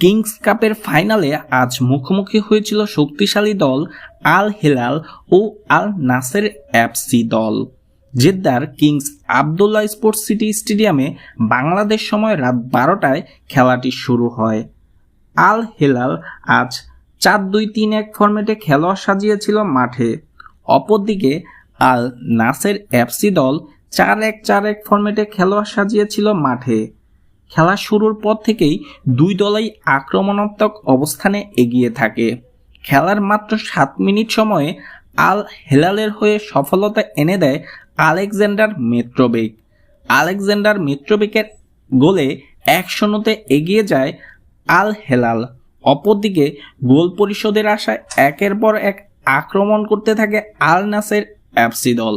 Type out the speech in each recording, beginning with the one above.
Kings কাপের ফাইনালে আজ মুখোমুখি হয়েছিল শক্তিশালী দল আল হিলাল ও আল নাসের এফসি দল। জেদ্দার কিংস আবদুল্লাহ স্পোর্টস সিটি স্টেডিয়ামে বাংলাদেশ সময় রাত বারোটায় খেলাটি শুরু হয়। আল হিলাল আজ চার দুই তিন এক ফর্মেটে খেলোয়াড় সাজিয়েছিল মাঠে। অপরদিকে আল নাসের এফসি দল চার এক চার এক ফর্মেটে খেলোয়াড় সাজিয়েছিল মাঠে। খেলা শুরুর পর থেকেই দুই দলই আক্রমণাত্মক অবস্থানে এগিয়ে থাকে। খেলার মাত্র সাত মিনিট সময়ে আল হেলালের হয়ে সফলতা এনে দেয় আলেকজান্ডার মেট্রোবেক আলেকজান্ডার মেট্রোবেকের গোলে এক শূন্যতে এগিয়ে যায় আল হেলাল। অপরদিকে গোল পরিশোধের আশায় একের পর এক আক্রমণ করতে থাকে আল নাসের এফসি দল।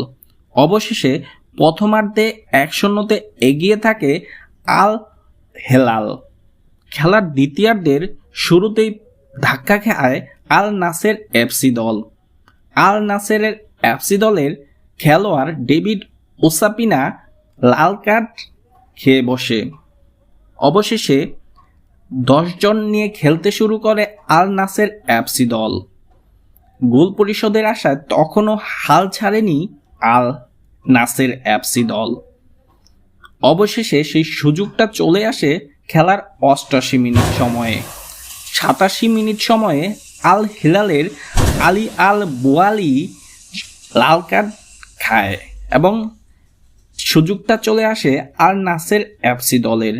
অবশেষে প্রথমার্ধে এক শূন্যতে এগিয়ে থাকে আল হেলাল। খেলার দ্বিতীয়ার্ধের শুরুতেই ধাক্কা খায় আল নাসের এফসি দল। আল নাসেরের এফসি দলের খেলোয়াড় ডেভিড ওসাপিনা লাল কার্ড খেয়ে বসে। অবশেষে দশজন নিয়ে খেলতে শুরু করে আল নাসের এফসি দল। গোল পরিশোধের আশায় তখনও হাল ছাড়েনি আল নাসের এফসি দল। অবশেষে সেই সুযোগটা চলে আসে খেলার অষ্টাশি মিনিট সময়ে। সাতাশি মিনিট সময়ে আল হিলালের আলী আল বোয়ালি লাল কার্ড খায় এবং সুযোগটা চলে আসে আল নাসের এফসি দলের।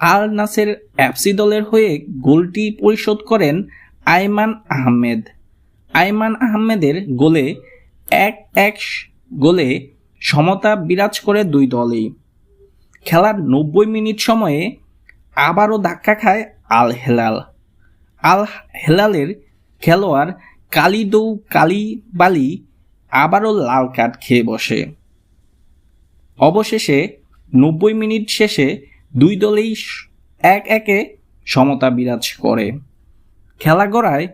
আল নাসের এফসি দলের হয়ে গোলটি পরিশোধ করেন আইমান আহমেদ। আইমান আহমেদের গোলে এক এক গোলে সমতা বিরাজ করে দুই দলেই। খেলার নব্বই মিনিট সময়ে আবারও ধাক্কা খায় আল হেলাল। আল হেলালের খেলোয়াড় কালিদৌ কালিবালি আবারও লাল কার্ড খেয়ে বসে। অবশেষে নব্বই মিনিট শেষে দুই দলেই এক একে সমতা বিরাজ করে। খেলা গড়ায়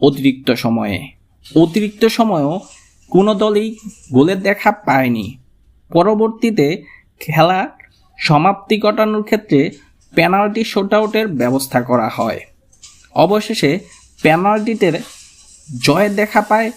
অতিরিক্ত সময়ে। অতিরিক্ত সময়ও কোনো দলই গোলের দেখা পায়নি। পরবর্তীতে খেলা সমাপ্তি ঘটানোর ক্ষেত্রে পেনাল্টি শোটআউটের ব্যবস্থা করা হয়। অবশেষে পেনাল্টিতে জয় দেখা পায়